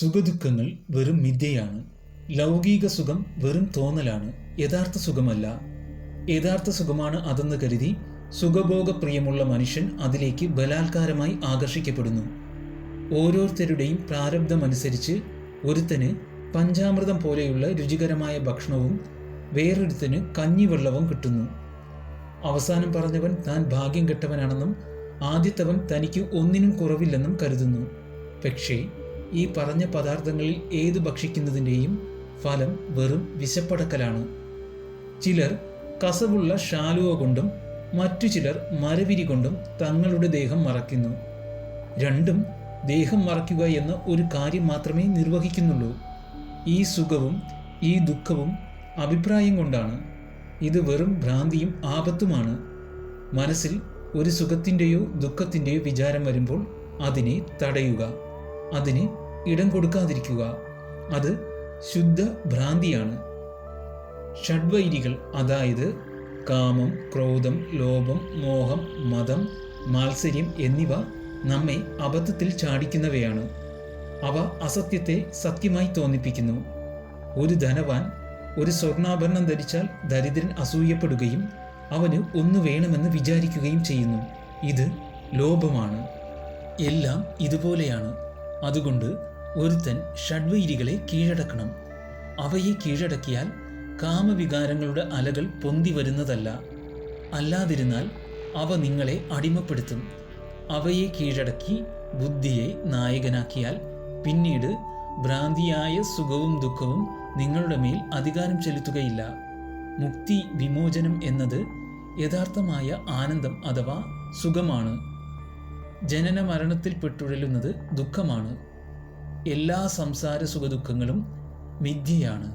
സുഖദുഃഖങ്ങൾ വെറും മിഥ്യയാണ്. ലൗകിക സുഖം വെറും തോന്നലാണ്. യഥാർത്ഥ സുഖമല്ല. യഥാർത്ഥ സുഖമാണ് അതെന്ന് കരുതി സുഖഭോഗപ്രിയമുള്ള മനുഷ്യൻ അതിലേക്ക് ബലാത്കാരമായി ആകർഷിക്കപ്പെടുന്നു. ഓരോരുത്തരുടെയും പ്രാരബ്ധമനുസരിച്ച് ഒരുത്തന് പഞ്ചാമൃതം പോലെയുള്ള രുചികരമായ ഭക്ഷണവും വേറൊരുത്തന് കഞ്ഞിവെള്ളവും കിട്ടുന്നു. അവസാനം പറഞ്ഞവൻ താൻ ഭാഗ്യം കെട്ടവനാണെന്നും ആദ്യത്തവൻ തനിക്ക് ഒന്നിനും കുറവില്ലെന്നും കരുതുന്നു. പക്ഷേ ഈ പറഞ്ഞ പദാർത്ഥങ്ങളിൽ ഏത് ഭക്ഷിക്കുന്നതിന്റെയും ഫലം വെറും വിശപ്പടക്കലാണ്. ചിലർ കസവുള്ള ഷാലുവ കൊണ്ടും മറ്റു ചിലർ മരവിരി കൊണ്ടും തങ്ങളുടെ ദേഹം മറയ്ക്കുന്നു. രണ്ടും ദേഹം മറയ്ക്കുക എന്ന ഒരു കാര്യം മാത്രമേ നിർവഹിക്കുന്നുള്ളൂ. ഈ സുഖവും ഈ ദുഃഖവും അഭിപ്രായം കൊണ്ടാണ്. ഇത് വെറും ഭ്രാന്തിയും ആപത്തുമാണ്. മനസ്സിൽ ഒരു സുഖത്തിന്റെയോ ദുഃഖത്തിന്റെയോ വിചാരം വരുമ്പോൾ അതിനെ തടയുക. അതിന് ഇടം കൊടുക്കാതിരിക്കുക. അത് ശുദ്ധ ഭ്രാന്തിയാണ്. ഷഡ്വൈരികൾ അതായത് കാമം ക്രോധം ലോഭം മോഹം മതം മാത്സര്യം എന്നിവ നമ്മെ അബദ്ധത്തിൽ ചാടിക്കുന്നവയാണ്. അവ അസത്യത്തെ സത്യമായി തോന്നിപ്പിക്കുന്നു. ഒരു ധനവാൻ ഒരു സ്വർണാഭരണം ധരിച്ചാൽ ദരിദ്രൻ അസൂയപ്പെടുകയും അവന് ഒന്ന് വേണമെന്ന് വിചാരിക്കുകയും ചെയ്യുന്നു. ഇത് ലോഭമാണ്. എല്ലാം ഇതുപോലെയാണ്. അതുകൊണ്ട് ഒരുത്തൻ ഷഡ്വൈരികളെ കീഴടക്കണം. അവയെ കീഴടക്കിയാൽ കാമവികാരങ്ങളുടെ അലകൾ പൊന്തി വരുന്നതല്ല. അല്ലാതിരുന്നാൽ അവ നിങ്ങളെ അടിമപ്പെടുത്തും. അവയെ കീഴടക്കി ബുദ്ധിയെ നായകനാക്കിയാൽ പിന്നീട് ഭ്രാന്തിയായ സുഖവും ദുഃഖവും നിങ്ങളുടെ മേൽ അധികാരം ചെലുത്തുകയില്ല. മുക്തി വിമോചനം എന്നത് യഥാർത്ഥമായ ആനന്ദം അഥവാ സുഖമാണ്. ജനന മരണത്തിൽ പെട്ടുഴലുന്നത് ദുഃഖമാണ്. എല്ലാ സംസാര സുഖദുഃഖങ്ങളും മിഥ്യയാണ്